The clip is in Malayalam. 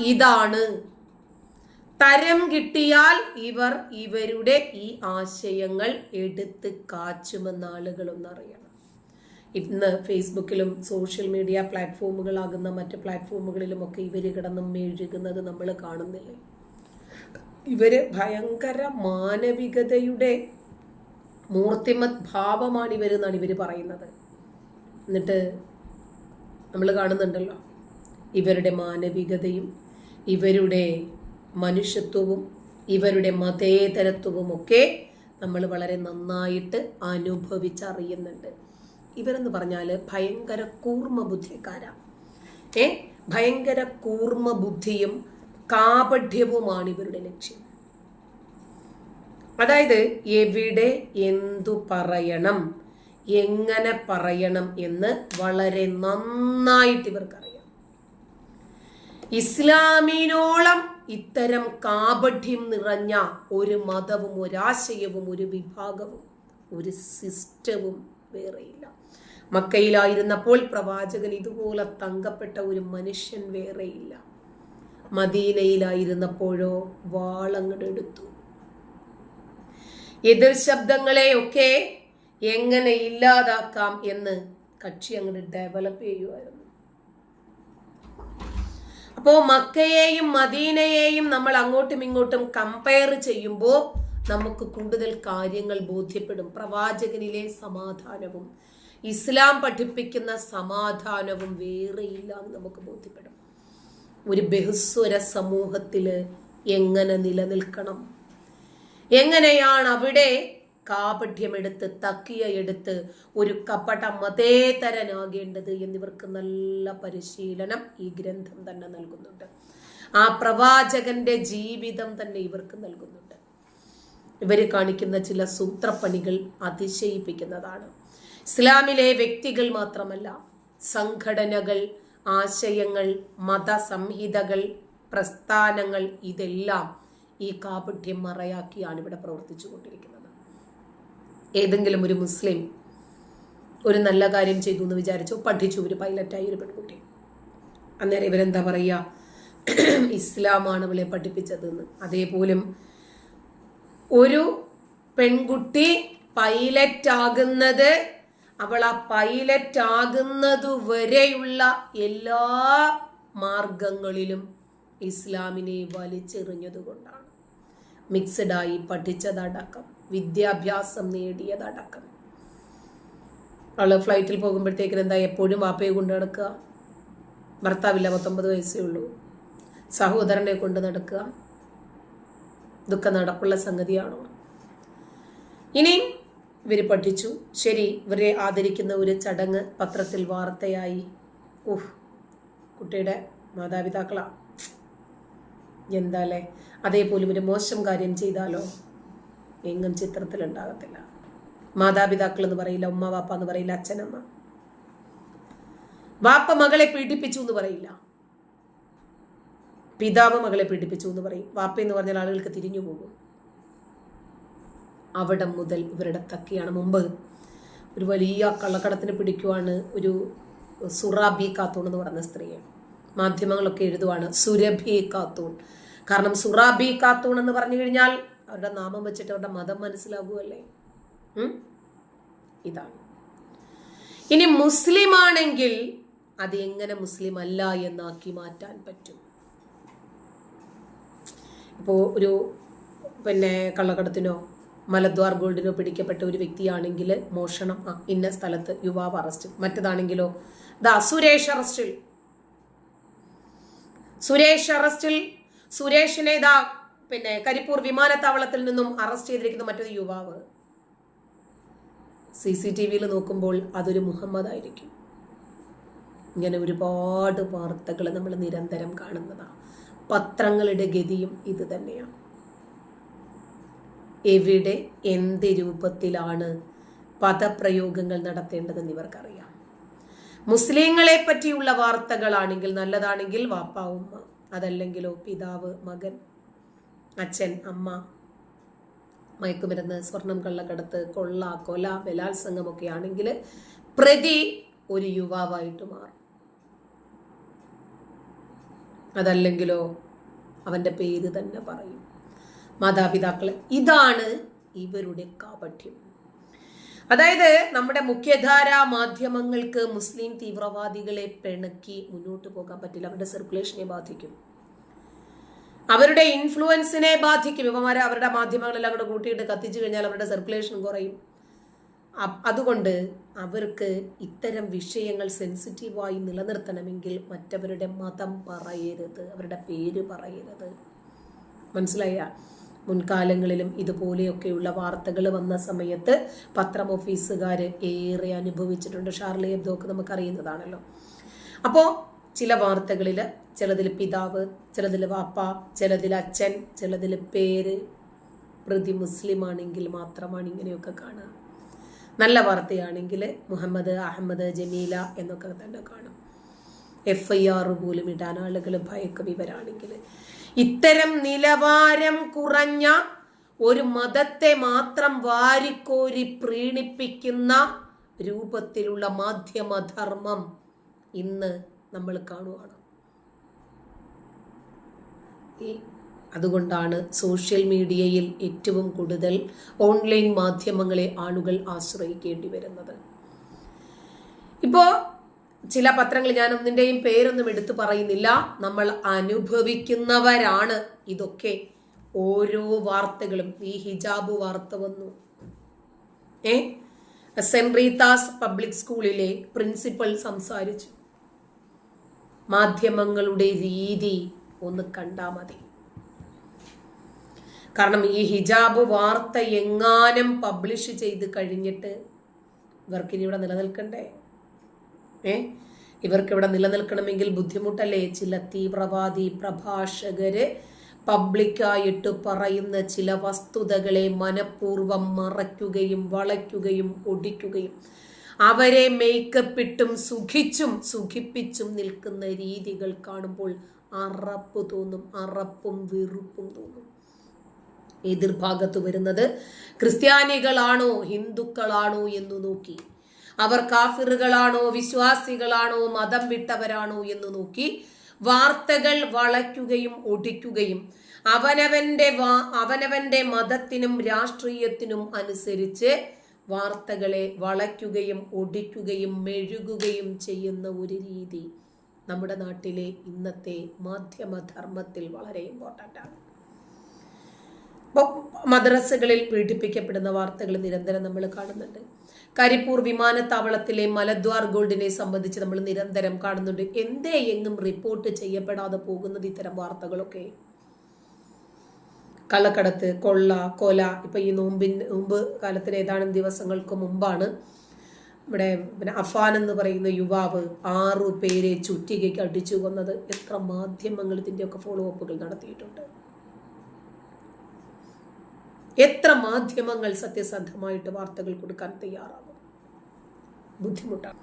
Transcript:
ഇതാണ്. തരം കിട്ടിയാൽ ഇവർ ഇവരുടെ ഈ ആശയങ്ങൾ എടുത്ത് കാച്ചുമെന്ന് ആളുകളൊന്നറിയണം. ഇന്ന് ഫേസ്ബുക്കിലും സോഷ്യൽ മീഡിയ പ്ലാറ്റ്ഫോമുകളാകുന്ന മറ്റ് പ്ലാറ്റ്ഫോമുകളിലുമൊക്കെ ഇവർ കിടന്ന് മെഴുകുന്നത് നമ്മൾ കാണുന്നില്ലേ? ഇവർ ഭയങ്കര മാനവികതയുടെ മൂർത്തിമത് ഭാവമാണ് ഇവരെന്നാണ് ഇവർ പറയുന്നത്. എന്നിട്ട് നമ്മൾ കാണുന്നുണ്ടല്ലോ ഇവരുടെ മാനവികതയും ഇവരുടെ മനുഷ്യത്വവും ഇവരുടെ മതേതരത്വവും ഒക്കെ നമ്മൾ വളരെ നന്നായിട്ട് അനുഭവിച്ചറിയുന്നുണ്ട്. ഇവരെന്ന് പറഞ്ഞാൽ ഭയങ്കര കൂർമ്മ ബുദ്ധിക്കാരാണ് ഏ? ഭയങ്കര കൂർമ്മ ബുദ്ധിയും കാപഠ്യവുമാണ് ഇവരുടെ ലക്ഷ്യം. അതായത് എവിടെ എന്തു പറയണം എങ്ങനെ പറയണം എന്ന് വളരെ നന്നായിട്ട് ഇവർക്കറിയാം. ഇസ്ലാമിനോളം ഇത്തരം കാപഠ്യം നിറഞ്ഞ ഒരു മതവും ഒരാശയവും ഒരു വിഭാഗവും ഒരു സിസ്റ്റവും വേറെയില്ല. മക്കയിലായിരുന്നപ്പോൾ പ്രവാചകൻ ഇതുപോലെ തങ്കപ്പെട്ട ഒരു മനുഷ്യൻ വേറെയില്ല. മദീനയിലായിരുന്നപ്പോഴോ വാളങ്ങടെടുത്തു എതിർ ശബ്ദങ്ങളെയൊക്കെ എങ്ങനെ ഇല്ലാതാക്കാം എന്ന് കക്ഷി അങ്ങോട്ട് ഡെവലപ്പ് ചെയ്യുമായിരുന്നു അപ്പോ മക്കയെയും മദീനയെയും നമ്മൾ അങ്ങോട്ടും ഇങ്ങോട്ടും കമ്പയർ ചെയ്യുമ്പോൾ നമുക്ക് കൂടുതൽ കാര്യങ്ങൾ ബോധ്യപ്പെടും. പ്രവാചകനിലെ സമാധാനവും ഇസ്ലാം പഠിപ്പിക്കുന്ന സമാധാനവും വേറെയില്ല എന്ന് നമുക്ക് ബോധ്യപ്പെടും. ഒരു ബഹുസ്വര സമൂഹത്തിൽ എങ്ങനെ നിലനിൽക്കണം? എങ്ങനെയാണ് അവിടെ കാപഠ്യമെടുത്ത് തക്കിയ എടുത്ത് ഒരു കപട മതേതരനാകേണ്ടത് എന്നിവർക്ക് നല്ല പരിശീലനം ഈ ഗ്രന്ഥം തന്നെ നൽകുന്നുണ്ട്. ആ പ്രവാചകന്റെ ജീവിതം തന്നെ ഇവർക്ക് നൽകുന്നുണ്ട്. ഇവർ കാണിക്കുന്ന ചില സൂത്രപ്പണികൾ അതിശയിപ്പിക്കുന്നതാണ്. ഇസ്ലാമിലെ വ്യക്തികൾ മാത്രമല്ല സംഘടനകൾ ആശയങ്ങൾ മതസംഹിതകൾ പ്രസ്ഥാനങ്ങൾ ഇതെല്ലാം ഈ കാപഠ്യം മറയാക്കിയാണ് ഇവിടെ പ്രവർത്തിച്ചു കൊണ്ടിരിക്കുന്നത് ഏതെങ്കിലും ഒരു മുസ്ലിം ഒരു നല്ല കാര്യം ചെയ്തു എന്ന് വിചാരിച്ചു പഠിച്ചു ഒരു പൈലറ്റായി ഒരു പെൺകുട്ടി. അന്നേരം ഇവരെന്താ പറയുക ഇസ്ലാമാണ് ഇവളെ പഠിപ്പിച്ചതെന്ന്. അതേപോലും ഒരു പെൺകുട്ടി പൈലറ്റ് ആകുന്നത് അവൾ ആ പൈലറ്റ് വരെയുള്ള എല്ലാ മാർഗങ്ങളിലും ഇസ്ലാമിനെ വലിച്ചെറിഞ്ഞതുകൊണ്ടാണ്. മിക്സഡായി പഠിച്ചതടക്കം. വിദ്യാഭ്യാസം നേടിയതടക്കം. അവൾ ഫ്ലൈറ്റിൽ പോകുമ്പോഴത്തേക്കിന് എന്താ എപ്പോഴും വാപ്പയെ കൊണ്ട് നടക്കുക? ഭർത്താവില്ല പത്തൊമ്പത് വയസ്സേ ഉള്ളൂ. സഹോദരനെ കൊണ്ട് നടക്കുക. ഇതൊക്കെ നടപ്പുള്ള സംഗതിയാണോ? ഇനിയും ഇവർ പഠിച്ചു. ശരി ഇവരെ ആദരിക്കുന്ന ഒരു ചടങ്ങ് പത്രത്തിൽ വാർത്തയായി. ഊഹ് കുട്ടിയുടെ മാതാപിതാക്കളാ. എന്താലേ അതേപോലെ ഒരു മോശം കാര്യം ചെയ്താലോ? എങ്ങും ചിത്രത്തിൽ ഉണ്ടാകത്തില്ല മാതാപിതാക്കൾ എന്ന് പറയില്ല ഉമ്മ വാപ്പ എന്ന് പറയില്ല അച്ഛനമ്മ. വാപ്പ മകളെ പീഡിപ്പിച്ചു എന്ന് പറയില്ല. പിതാവ് മകളെ പീഡിപ്പിച്ചു എന്ന് പറയും. വാപ്പ എന്ന് പറഞ്ഞാൽ ആളുകൾക്ക് തിരിഞ്ഞു പോകും. അവിടെ മുതൽ ഇവരുടെ തക്കിയാണ് മുമ്പ്. ഒരു വലിയ കള്ളക്കടത്തിന് പിടിക്കുവാണ് ഒരു സുറാബി കാത്തൂൺ എന്ന് പറഞ്ഞ സ്ത്രീയെ മാധ്യമങ്ങളൊക്കെ എഴുതുവാണ് സുരഭി കാത്തൂൺ. കാരണം സുറാബി കാത്തൂൺ എന്ന് പറഞ്ഞു കഴിഞ്ഞാൽ അവരുടെ നാമം വെച്ചിട്ട് അവരുടെ മതം മനസ്സിലാകുമല്ലേ? ഇതാണ്. ഇനി മുസ്ലിം ആണെങ്കിൽ അത് എങ്ങനെ മുസ്ലിം അല്ല എന്നാക്കി മാറ്റാൻ പറ്റും? ഇപ്പോൾ ഒരു പിന്നെ കള്ളക്കടത്തിനോ മലദ്വാർ ഗോൾഡിനോ പിടിക്കപ്പെട്ട ഒരു വ്യക്തിയാണെങ്കിൽ മോഷണം ഇന്ന സ്ഥലത്ത് യുവാവ് അറസ്റ്റ് മറ്റതാണെങ്കിലോ? ദാ സുരേഷ് അറസ്റ്റിൽ. സുരേഷ് അറസ്റ്റിൽ. സുരേഷിനെ ഇതാ പിന്നെ കരിപ്പൂർ വിമാനത്താവളത്തിൽ നിന്നും അറസ്റ്റ് ചെയ്തിരിക്കുന്ന മറ്റൊരു യുവാവ്. സി സി ടി വിയിൽ നോക്കുമ്പോൾ അതൊരു മുഹമ്മദ് ആയിരിക്കും. ഇങ്ങനെ ഒരുപാട് വാർത്തകൾ നമ്മൾ നിരന്തരം കാണുന്നതാണ് പത്രങ്ങളുടെ ഗതിയും ഇത് തന്നെയാണ് എവിടെ എന്ത് രൂപത്തിലാണ് പദപ്രയോഗങ്ങൾ നടത്തേണ്ടതെന്ന് ഇവർക്കറിയാം. മുസ്ലിങ്ങളെ പറ്റിയുള്ള വാർത്തകളാണെങ്കിൽ നല്ലതാണെങ്കിൽ വാപ്പ അതല്ലെങ്കിലോ പിതാവ് മകൻ. അച്ഛൻ അമ്മ മയക്കുമരുന്ന് സ്വർണം കള്ളക്കടത്ത് കൊള്ള കൊല ബലാത്സംഗമൊക്കെ ആണെങ്കിൽ പ്രതി ഒരു യുവാവായിട്ട് മാറും. അതല്ലെങ്കിലോ അവന്റെ പേര് തന്നെ പറയും. മാതാപിതാക്കൾ ഇതാണ് ഇവരുടെ കാപഠ്യം അതായത് നമ്മുടെ മുഖ്യധാരാ മാധ്യമങ്ങൾക്ക് മുസ്ലിം തീവ്രവാദികളെ പിണക്കി മുന്നോട്ട് പോകാൻ പറ്റില്ല. അവരുടെ സർക്കുലേഷനെ ബാധിക്കും. അവരുടെ ഇൻഫ്ലുവൻസിനെ ബാധിക്കും. ഇവമാരെ അവരുടെ മാധ്യമങ്ങളെല്ലാം കൂടെ കൂട്ടിയിട്ട് കത്തിച്ചു കഴിഞ്ഞാൽ അവരുടെ സർക്കുലേഷൻ കുറയും. അതുകൊണ്ട് അവർക്ക് ഇത്തരം വിഷയങ്ങൾ സെൻസിറ്റീവായി നിലനിർത്തണമെങ്കിൽ മറ്റവരുടെ മതം പറയരുത്. അവരുടെ പേര് പറയരുത്. മനസ്സിലായ? മുൻകാലങ്ങളിലും ഇതുപോലെയൊക്കെയുള്ള വാർത്തകൾ വന്ന സമയത്ത് പത്രം ഓഫീസുകാർ ഏറെ അനുഭവിച്ചിട്ടുണ്ട്. ഷാർലി എബ്ദോക്ക് നമുക്കറിയുന്നതാണല്ലോ. അപ്പോൾ ചില വാർത്തകളിൽ ചിലതിൽ പിതാവ് ചിലതിൽ വാപ്പ ചിലതിൽ അച്ഛൻ ചിലതിൽ പേര്. പ്രതി മുസ്ലിം ആണെങ്കിൽ മാത്രമാണ് ഇങ്ങനെയൊക്കെ കാണുക. നല്ല വാർത്തയാണെങ്കിൽ മുഹമ്മദ് അഹമ്മദ് ജമീല എന്നൊക്കെ തന്നെ കാണും. എഫ് ഐ ആർ പോലും ഇടാൻ ആളുകൾ ഭയക്കും ഇവരാണെങ്കിൽ ഇത്തരം നിലവാരം കുറഞ്ഞ ഒരു മതത്തെ മാത്രം വാരിക്കോരി പ്രീണിപ്പിക്കുന്ന രൂപത്തിലുള്ള മാധ്യമധർമ്മം ഇന്ന് നമ്മൾ കാണുവാണ്. ഈ അതുകൊണ്ടാണ് സോഷ്യൽ മീഡിയയിൽ ഏറ്റവും കൂടുതൽ ഓൺലൈൻ മാധ്യമങ്ങളെ ആളുകൾ ആശ്രയിക്കേണ്ടി വരുന്നത്. ഇപ്പോൾ ചില പത്രങ്ങൾ ഞാൻ ഒന്നിന്റെയും പേരൊന്നും എടുത്തു പറയുന്നില്ല. നമ്മൾ അനുഭവിക്കുന്നവരാണ് ഇതൊക്കെ. ഓരോ വാർത്തകളും. ഈ ഹിജാബ് വാർത്ത വന്നു. ഏ? സെൻറീതാസ് പബ്ലിക് സ്കൂളിലെ പ്രിൻസിപ്പൽ സംസാരിച്ചു. മാധ്യമങ്ങളുടെ രീതി ഒന്ന് കണ്ടാ മതി. കാരണം ഈ ഹിജാബ് വാർത്ത എങ്ങാനും പബ്ലിഷ് ചെയ്ത് കഴിഞ്ഞിട്ട് ഇവർക്കിനി ഇവിടെ നിലനിൽക്കണ്ടേ? ഏ? ഇവർക്ക് ഇവിടെ നിലനിൽക്കണമെങ്കിൽ ബുദ്ധിമുട്ടല്ലേ? ചില തീവ്രവാദി പ്രഭാഷകര് പബ്ലിക്കായിട്ട് പറയുന്ന ചില വസ്തുതകളെ മനഃപൂർവം മറയ്ക്കുകയും വളയ്ക്കുകയും ഒടിക്കുകയും. അവരെ മേക്കപ്പ് ഇട്ടും സുഖിച്ചും സുഖിപ്പിച്ചും നിൽക്കുന്ന രീതികൾ കാണുമ്പോൾ അറപ്പ് തോന്നും അറപ്പും വെറുപ്പും തോന്നും. എതിർഭാഗത്ത് വരുന്നത് ക്രിസ്ത്യാനികളാണോ ഹിന്ദുക്കളാണോ എന്ന് നോക്കി. അവർ കാഫിറുകളാണോ വിശ്വാസികളാണോ മതം വിട്ടവരാണോ എന്ന് നോക്കി. വാർത്തകൾ വളയ്ക്കുകയും ഒടിക്കുകയും അവനവന്റെ അവനവന്റെ മതത്തിനും രാഷ്ട്രീയത്തിനും അനുസരിച്ച് വാർത്തകളെ വളയ്ക്കുകയും ഒടിക്കുകയും മെഴുകുകയും ചെയ്യുന്ന ഒരു രീതി നമ്മുടെ നാട്ടിലെ ഇന്നത്തെ മാധ്യമധർമ്മത്തിൽ വളരെ ഇമ്പോർട്ടന്റ് ആണ്. മദ്രസകളിൽ പീഡിപ്പിക്കപ്പെടുന്ന വാർത്തകൾ നിരന്തരം നമ്മൾ കാണുന്നുണ്ട്. കരിപ്പൂർ വിമാനത്താവളത്തിലെ മലദ്വാർ ഗോൾഡിനെ സംബന്ധിച്ച് നമ്മൾ നിരന്തരം കാണുന്നുണ്ട്. എന്തേ എങ്ങും റിപ്പോർട്ട് ചെയ്യപ്പെടാതെ പോകുന്നത് ഇത്തരം വാർത്തകളൊക്കെ കള്ളക്കടത്ത് കൊള്ള കൊല ഇപ്പൊ ഈ നോമ്പിൻ നോമ്പ് കാലത്തിന് ഏതാനും ദിവസങ്ങൾക്ക് മുമ്പാണ് ഇവിടെ പിന്നെ അഫാൻ എന്ന് പറയുന്ന യുവാവ് ആറു പേരെ ചുറ്റികയ്ക്ക് അടിച്ചു കൊന്നത്. എത്ര മാധ്യമങ്ങൾ ഇതിന്റെയൊക്കെ ഫോളോ അപ്പുകൾ നടത്തിയിട്ടുണ്ട്. എത്ര മാധ്യമങ്ങൾ സത്യസന്ധമായിട്ട് വാർത്തകൾ കൊടുക്കാൻ തയ്യാറാകും? ബുദ്ധിമുട്ടാണ്.